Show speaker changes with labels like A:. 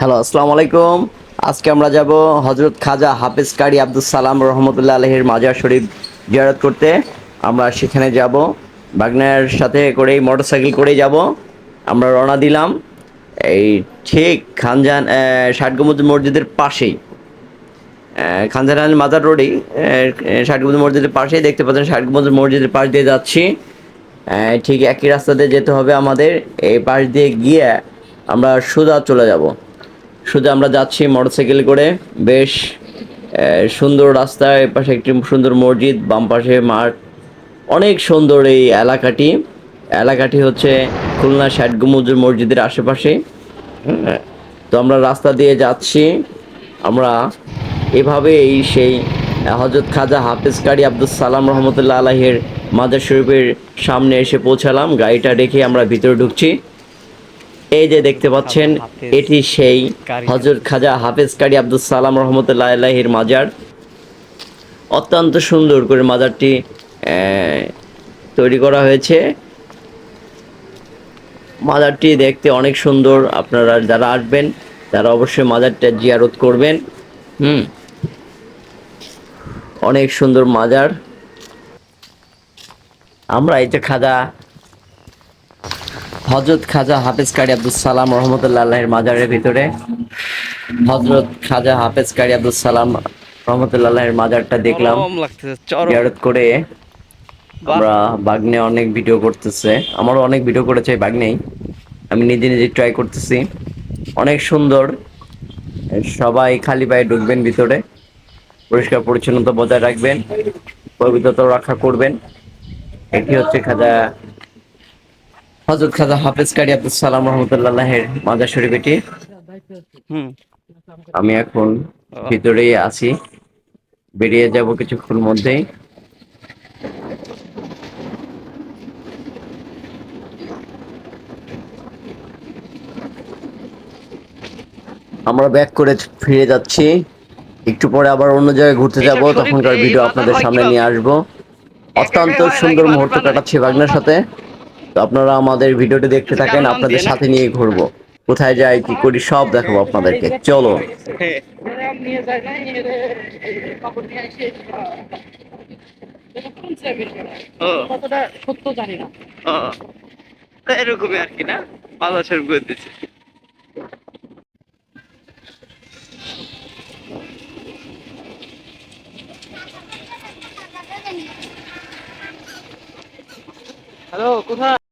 A: Hello আসসালামু আলাইকুম। আজকে আমরা যাব হজরত খাজা হাফেজ কারি আব্দুল সালাম রহমতুল্লাহ আলহের মাজার শরীফ জিয়ারত করতে। আমরা সেখানে যাব, বাগনার সাথে করেই, মোটরসাইকেল করেই যাব। আমরা রওনা দিলাম এই ঠিক খানজান ষাটগম্বুজ মসজিদের পাশেই। আলী মাজার রোডেই ষাটগম্বুজ মসজিদের পাশেই দেখতে পাচ্ছেন, ষাটগম্বুজ মসজিদের পাশ দিয়ে যাচ্ছি। ঠিক একই রাস্তাতে যেতে হবে আমাদের। এই পাশ দিয়ে গিয়ে আমরা সোজা চলে যাব। সোজা আমরা যাচ্ছি মোটরসাইকেল করে। বেশ সুন্দর রাস্তা এর পাশে একটি সুন্দর মসজিদ, বাম পাশে মাঠ। অনেক সুন্দর এই এলাকাটি। এলাকাটি হচ্ছে খুলনা ষাট মসজিদের আশেপাশে। তো আমরা রাস্তা দিয়ে যাচ্ছি। আমরা এভাবেই সেই হজরত খাজা হাফেজ কারি আব্দুল সালাম রহমতুল্লাহ আলাহের মাদার শরীফের সামনে এসে পৌঁছালাম। গাড়িটা রেখে আমরা ভিতরে ঢুকছি। এই যে দেখতে পাচ্ছেন, এটি সেই
B: কারি।
A: হজরত খাজা হাফেজ কারি আব্দুল সালাম রহমতুল্লাহ মাজার। অত্যন্ত সুন্দর করে মাজারটি তৈরি করা হয়েছে। মাজারটি দেখতে অনেক সুন্দর, আপনারা যারা আসবেন, তারা অবশ্যই মাজারটা জিয়ারত করবেন। হুম। অনেক সুন্দর মাজার। আমরা এই যে খাজা হজরত খাজা হাফেজ কারি আব্দুল সালাম রহমতুল্লাহ আল্লাহের মাজারের ভিতরে। হজরত খাজা হাফেজ কারি আব্দুল সালাম রহমতুল্লাহ আল্লাহের মাজারটা দেখলাম। জিয়ারত করে আমরা বাগনে অনেক ভিডিও করতেছে। আমারও অনেক ভিডিও করেছে বাগনেই। আমি নিজে নিজে ট্রাই করতেছি। অনেক সুন্দর। সবাই খালি পায়ে ঢুকবেন ভিতরে। পরিষ্কার পরিচ্ছন্নতা বজায় রাখবেন। পবিত্রতা রক্ষা করবেন। এটি হচ্ছে খাজা হজরত খাজা হাফেজ কারি আব্দুল সালাম রহমতুল্লাহের মাজার শরীফ এটি আমি এখন ভিতরেই আছি। বেরিয়ে যাব কিছুক্ষণ মধ্যেই। আমরা ব্যাক করে ফিরে যাচ্ছি। একটু পরে আবার অন্য জায়গায় ঘুরতে যাব তখনকার ভিডিও আপনাদের সামনে নিয়ে আসব। অত্যন্ত সুন্দর মুহূর্ত কাটাচ্ছি বাগনার সাথে। তো আপনারা আমাদের ভিডিওটি দেখতে থাকেন আপনাদের সাথে নিয়ে ঘুরবো। কোথায় যাই কি করি সব দেখাবো আপনাদেরকে। চলো।
C: কতটা সত্য জানি না।
B: এরকমই আর কি না? করে দিচ্ছে। হ্যালো কোথায়?